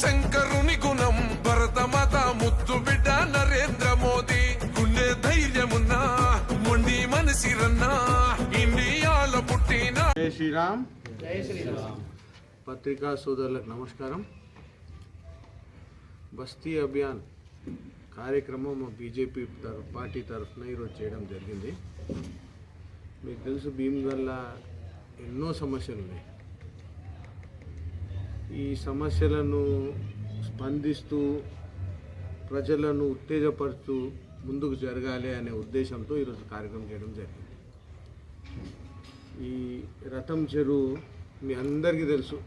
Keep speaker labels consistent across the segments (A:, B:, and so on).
A: శంకరుని గుణం భరతమాత ముద్దు బిడ్డ నరేంద్ర మోదీ. గుండె ధైర్యమున్నా మొండి మనసిరన్నా ఇండియాల పుట్టిన
B: జై శ్రీరామ్. జై శ్రీరామ్ పత్రికా సోదరులకు నమస్కారం. బస్తీ అభియాన్ కార్యక్రమం బీజేపీ తరఫు పార్టీ తరఫున ఈరోజు చేయడం జరిగింది. మీకు తెలుసు భీమ్గల్ల ఎన్నో సమస్యలు ఉన్నాయి. ఈ సమస్యలను స్పందిస్తూ ప్రజలను ఉత్తేజపరుస్తూ ముందుకు జరగాలి అనే ఉద్దేశంతో ఈరోజు కార్యక్రమం చేయడం జరిగింది. ఈ రథం చెరువు మీ అందరికీ తెలుసు.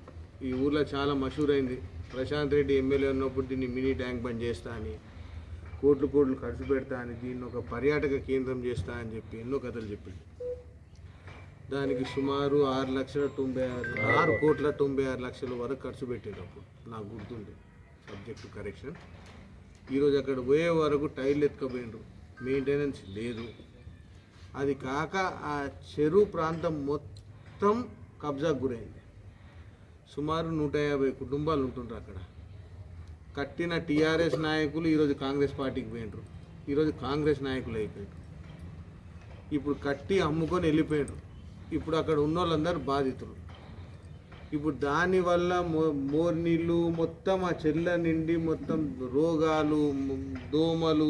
B: ఈ ఊర్లో చాలా మషూర్ అయింది ప్రశాంత్ రెడ్డి ఎమ్మెల్యే ఉన్నప్పుడు దీన్ని మినీ ట్యాంక్ బండ్ చేస్తా అని కోట్లు కోట్లు ఖర్చు పెడతా అని దీన్ని ఒక పర్యాటక కేంద్రం చేస్తా అని చెప్పి ఎన్నో కథలు చెప్పింది దానికి సుమారు ఆరు లక్షల తొంభై ఆరు ఆరు కోట్ల తొంభై ఆరు లక్షల వరకు ఖర్చు పెట్టేటప్పుడు నాకు గుర్తుంది సబ్జెక్టు కరెక్షన్ ఈరోజు అక్కడ పోయే వరకు టైర్లు ఎత్తుకపోయినరు మెయింటెనెన్స్ లేదు. అది కాక ఆ చెరువు ప్రాంతం మొత్తం కబ్జాకు గురైంది. సుమారు నూట యాభై కుటుంబాలు ఉంటుండ్రు అక్కడ. కట్టిన టీఆర్ఎస్ నాయకులు ఈరోజు కాంగ్రెస్ పార్టీకి పోయినరు ఈరోజు కాంగ్రెస్ నాయకులు అయిపోయారు ఇప్పుడు కట్టి అమ్ముకొని వెళ్ళిపోయారు ఇప్పుడు అక్కడ ఉన్న వాళ్ళందరూ బాధితులు. ఇప్పుడు దానివల్ల మో మోర్నీళ్ళు మొత్తం ఆ చెల్ల నిండి మొత్తం రోగాలు దోమలు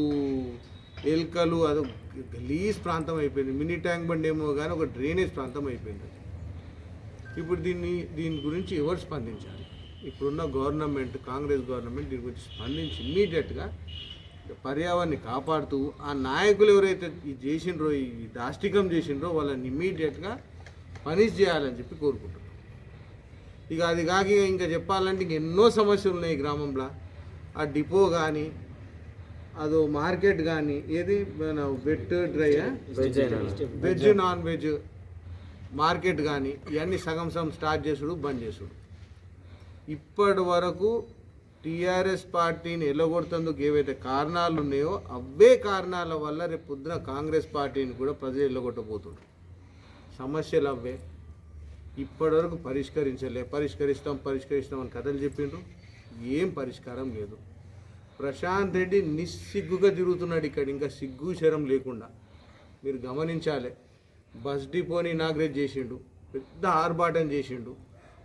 B: ఎలుకలు అది గలీజ్ ప్రాంతం అయిపోయింది. మినీ ట్యాంక్ బండ్ ఏమో కానీ ఒక డ్రైనేజ్ ప్రాంతం అయిపోయింది ఇప్పుడు దీన్ని దీని గురించి ఎవరు స్పందించాలి? ఇప్పుడున్న గవర్నమెంట్ కాంగ్రెస్ గవర్నమెంట్ దీని గురించి స్పందించి ఇమ్మీడియట్గా పర్యావరణాన్ని కాపాడుతూ ఆ నాయకులు ఎవరైతే ఈ చేసిండ్రో ఈ దాష్టికం చేసిండ్రో వాళ్ళని ఇమ్మీడియట్గా పనిష్ చేయాలని చెప్పి కోరుకుంటున్నాం. ఇక అది కాక ఇంకా చెప్పాలంటే ఇంక ఎన్నో సమస్యలు ఉన్నాయి ఈ గ్రామంలో. ఆ డిపో కానీ అదో మార్కెట్ కానీ ఏది మన wet dry veg non veg market కానీ ఇవన్నీ సగం సగం స్టార్ట్ చేసుడు బంద్ చేసుడు. ఇప్పటి వరకు టీఆర్ఎస్ పార్టీని ఎల్లగొడుతందుకు ఏవైతే కారణాలు ఉన్నాయో అవే కారణాల వల్ల రేపు పొద్దున కాంగ్రెస్ పార్టీని కూడా ప్రజలు ఎల్లగొట్టబోతున్నారు. సమస్యలు అవే. ఇప్పటివరకు పరిష్కరించలే. పరిష్కరిస్తాం పరిష్కరిస్తాం అని కథలు చెప్పిండ్రు. ఏం పరిష్కారం లేదు. ప్రశాంత్ రెడ్డి నిస్సిగ్గుగా తిరుగుతున్నాడు ఇక్కడ. ఇంకా సిగ్గు శరం లేకుండా. మీరు గమనించాలి. బస్ డిపోని ఇనాగ్రేట్ చేసిండు. పెద్ద ఆర్భాటం చేసిండు.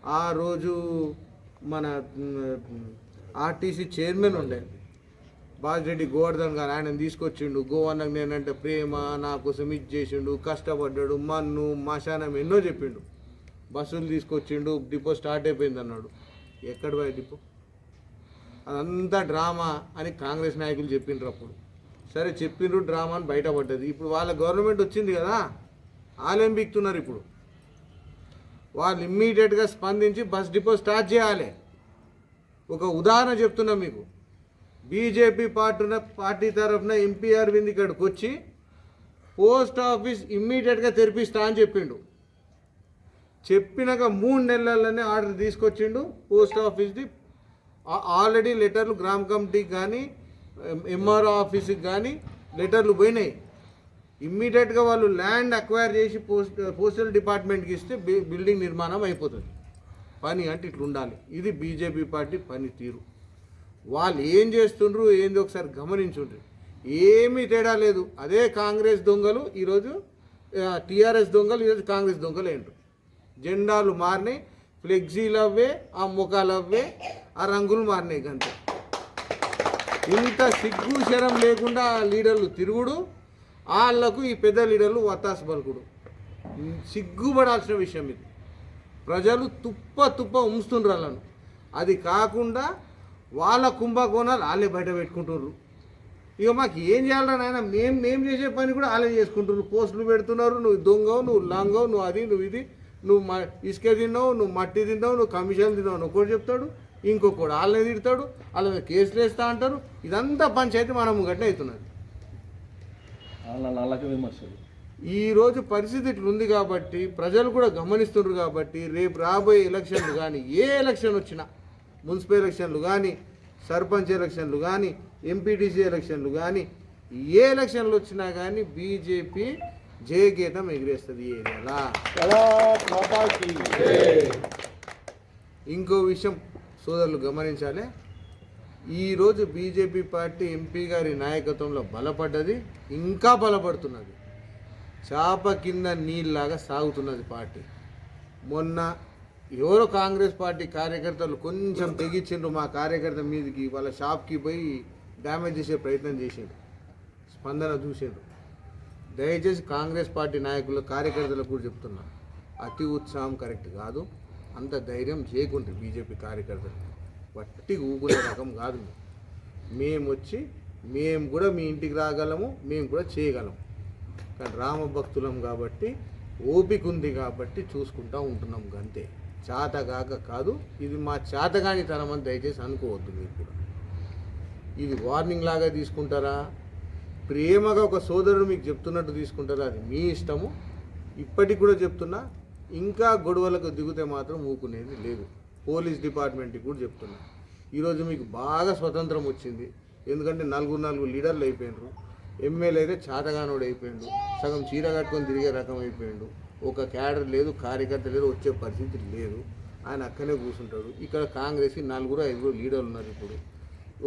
B: ఆ రోజు మన ఆర్టీసీ చైర్మన్ ఉండే. బాజిరెడ్డి గోవర్ధన్ గారు ఆయన తీసుకొచ్చిండు. గోవర్ధన్ నేనంటే ప్రేమ నా కోసం ఇది చేసిండు కష్టపడ్డాడు మన్ను మశానం ఎన్నో చెప్పిండు. బస్సులు తీసుకొచ్చిండు డిపో స్టార్ట్ అయిపోయింది అన్నాడు. ఎక్కడ పోయి డిపో? అదంతా డ్రామా అని కాంగ్రెస్ నాయకులు చెప్పిండ్రు అప్పుడు. సరే చెప్పిండ్రు డ్రామా అని బయటపడ్డది. ఇప్పుడు వాళ్ళ గవర్నమెంట్ వచ్చింది కదా వాళ్ళేం బిక్తున్నారు ఇప్పుడు. వాళ్ళు ఇమ్మీడియట్గా స్పందించి బస్ డిపో స్టార్ట్ చేయాలి. ఒక ఉదాహరణ చెప్తున్నా మీకు. బీజేపీ పార్టీన పార్టీ తరఫున ఎంపీ అరవింద్ ఇక్కడికి వచ్చి పోస్ట్ ఆఫీస్ ఇమ్మీడియట్గా తెరిపిస్తా అని చెప్పిండు. చెప్పినాక మూడు నెలల్లోనే ఆర్డర్ తీసుకొచ్చిండు పోస్ట్ ఆఫీస్ది. ఆల్రెడీ లెటర్లు గ్రామ కమిటీకి కానీ ఎంఆర్ఓ ఆఫీస్కి కానీ లెటర్లు పోయినాయి. ఇమ్మీడియట్గా వాళ్ళు ల్యాండ్ అక్వైర్ చేసి పోస్ట్ పోస్టల్ డిపార్ట్మెంట్కి ఇస్తే బిల్డింగ్ నిర్మాణం అయిపోతుంది. పని అంటే ఇట్లా ఉండాలి ఇది బీజేపీ పార్టీ పని తీరు వాళ్ళు ఏం చేస్తుండ్రు ఏంది ఒకసారి గమనించుండ్రు. ఏమీ తేడా లేదు. అదే కాంగ్రెస్ దొంగలు ఈరోజు టీఆర్ఎస్ దొంగలు ఈరోజు కాంగ్రెస్ దొంగలు ఏంటారు జెండాలు మారినాయి ఫ్లెక్సీలు అవ్వే ఆ ముఖాలు అవ్వే ఆ రంగులు మారినాయి గంట ఇంత సిగ్గు శరం లేకుండా ఆ లీడర్లు తిరుగుడు వాళ్ళకు ఈ పెద్ద లీడర్లు వత్తాసు బలుకుడు సిగ్గుపడాల్సిన విషయం ఇది. ప్రజలు తుప్ప తుప్ప ఉంచుతుండ్రు వాళ్ళను. అది కాకుండా వాళ్ళ కుంభకోణాలు వాళ్ళే బయట పెట్టుకుంటుర్రు. ఇక మాకు ఏం చేయాలరా నాయన? మేము మేము చేసే పని కూడా వాళ్ళే చేసుకుంటున్నారు పోస్టులు పెడుతున్నారు. నువ్వు దొంగవు నువ్వు లంగవు నువ్వు అది నువ్వు ఇది నువ్వు మ ఇసుక తిన్నావు నువ్వు మట్టి తిన్నావు నువ్వు కమిషన్ తిన్నావు అని ఒకటి చెప్తాడు. ఇంకొకటి వాళ్ళని తిడతాడు. వాళ్ళ మీద కేసులు వేస్తా అంటారు. ఇదంతా పంచాయతీ మనం గట్టిన అవుతున్నది.
C: వాళ్ళ వాళ్ళకి విమర్శలు.
B: ఈ రోజు పరిస్థితి ఇట్లా ఉంది కాబట్టి ప్రజలు కూడా గమనిస్తున్నారు కాబట్టి రేపు రాబోయే ఎలక్షన్లు కానీ ఏ ఎలక్షన్ వచ్చినా మున్సిపల్ ఎలక్షన్లు కానీ సర్పంచ్ ఎలక్షన్లు కానీ ఎంపీటీసీ ఎలక్షన్లు కానీ ఏ ఎలక్షన్లు వచ్చినా కానీ బీజేపీ జయగీతం ఎగిరేస్తుంది ఈ ఏరియాలా. ఇంకో విషయం సోదరులు గమనించాలి. ఈరోజు బీజేపీ పార్టీ ఎంపీ గారి నాయకత్వంలో బలపడ్డది ఇంకా బలపడుతున్నది. చాప కింద నీళ్ళలాగా సాగుతున్నది పార్టీ. మొన్న ఎవరో కాంగ్రెస్ పార్టీ కార్యకర్తలు కొంచెం తెగించిండ్రు మా కార్యకర్త మీదకి వాళ్ళ షాప్కి పోయి డ్యామేజ్ చేసే ప్రయత్నం చేసిండు స్పందన చూసిండ్రు. దయచేసి కాంగ్రెస్ పార్టీ నాయకులు కార్యకర్తలకు కూడా చెప్తున్నా. అతి ఉత్సాహం కరెక్ట్ కాదు. అంత ధైర్యం చేయకుండ్రి బీజేపీ కార్యకర్తలు వట్టి ఊగునే రకం కాదు. మేము. మేము వచ్చి మేము కూడా మీ ఇంటికి రాగలము మేము కూడా చేయగలము. కానీ రామ భక్తులం కాబట్టి ఓపిక ఉంది కాబట్టి చూసుకుంటా ఉంటున్నాం అంతే చేతగాక కాదు ఇది మా చేతగాని తనమని దయచేసి అనుకోవద్దు మీరు కూడా. ఇది వార్నింగ్ లాగా తీసుకుంటారా? ప్రేమగా ఒక సోదరుడు మీకు చెప్తున్నట్టు తీసుకుంటారా? అది మీ ఇష్టము. ఇప్పటికి కూడా చెప్తున్నా ఇంకా గొడవలకు దిగితే మాత్రం ఊకునేది లేదు. పోలీస్ డిపార్ట్మెంట్కి కూడా చెప్తున్నా. ఈరోజు మీకు బాగా స్వతంత్రం వచ్చింది. ఎందుకంటే నలుగురు నాలుగు లీడర్లు అయిపోయినారు. ఎమ్మెల్యే అయితే చాతగానోడు అయిపోయాడు. సగం చీర కట్టుకొని తిరిగే రకం అయిపోయిండు. ఒక క్యాడర్ లేదు కార్యకర్త లేదు వచ్చే పరిస్థితి లేదు. ఆయన అక్కనే కూర్చుంటాడు. ఇక్కడ కాంగ్రెస్కి నలుగురు ఐదుగురు లీడర్లు ఉన్నారు ఇప్పుడు.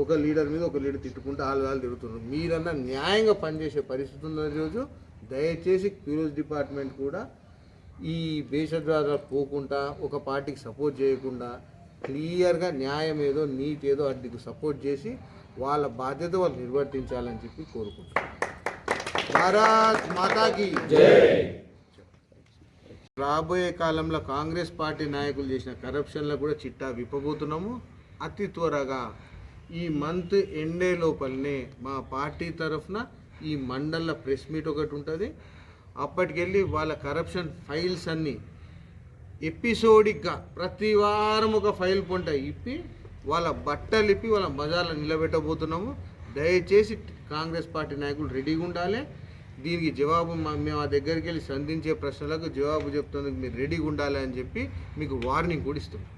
B: ఒక లీడర్ మీద ఒక లీడర్ తిట్టుకుంటూ వాళ్ళు వాళ్ళు తిరుగుతున్నారు మీరన్నా న్యాయంగా పనిచేసే పరిస్థితి ఉన్నది రోజు దయచేసి క్యూరియస్ డిపార్ట్మెంట్ కూడా ఈ భేషద్వారా పోకుండా ఒక పార్టీకి సపోర్ట్ చేయకుండా క్లియర్గా న్యాయం ఏదో నీతి ఏదో వాటికి సపోర్ట్ చేసి వాళ్ళ బాధ్యత వాళ్ళు నిర్వర్తించాలని చెప్పి కోరుకుంటున్నాను. భారత్ మాతాకి రాబోయే కాలంలో కాంగ్రెస్ పార్టీ నాయకులు చేసిన కరప్షన్లో కూడా చిట్టా విప్పబోతున్నాము. అతి త్వరగా ఈ మంత్ ఎండే లోపలనే మా పార్టీ తరఫున ఈ మండల ప్రెస్ మీట్ ఒకటి ఉంటుంది. అప్పటికెళ్ళి వాళ్ళ కరప్షన్ ఫైల్స్ అన్నీ ఎపిసోడిక్గా ప్రతి వారం ఒక ఫైల్ పొంట ఇప్పి వాళ్ళ బట్టలు ఇప్పి వాళ్ళ మజాలను నిలబెట్టబోతున్నాము. దయచేసి కాంగ్రెస్ పార్టీ నాయకులు రెడీగా ఉండాలి. దీనికి జవాబు మా- మేము ఆ దగ్గరికి వెళ్ళి సంధించే ప్రశ్నలకు జవాబు చెప్తున్నందుకు మీరు రెడీగా ఉండాలి అని చెప్పి మీకు వార్నింగ్ కూడా ఇస్తున్నాం.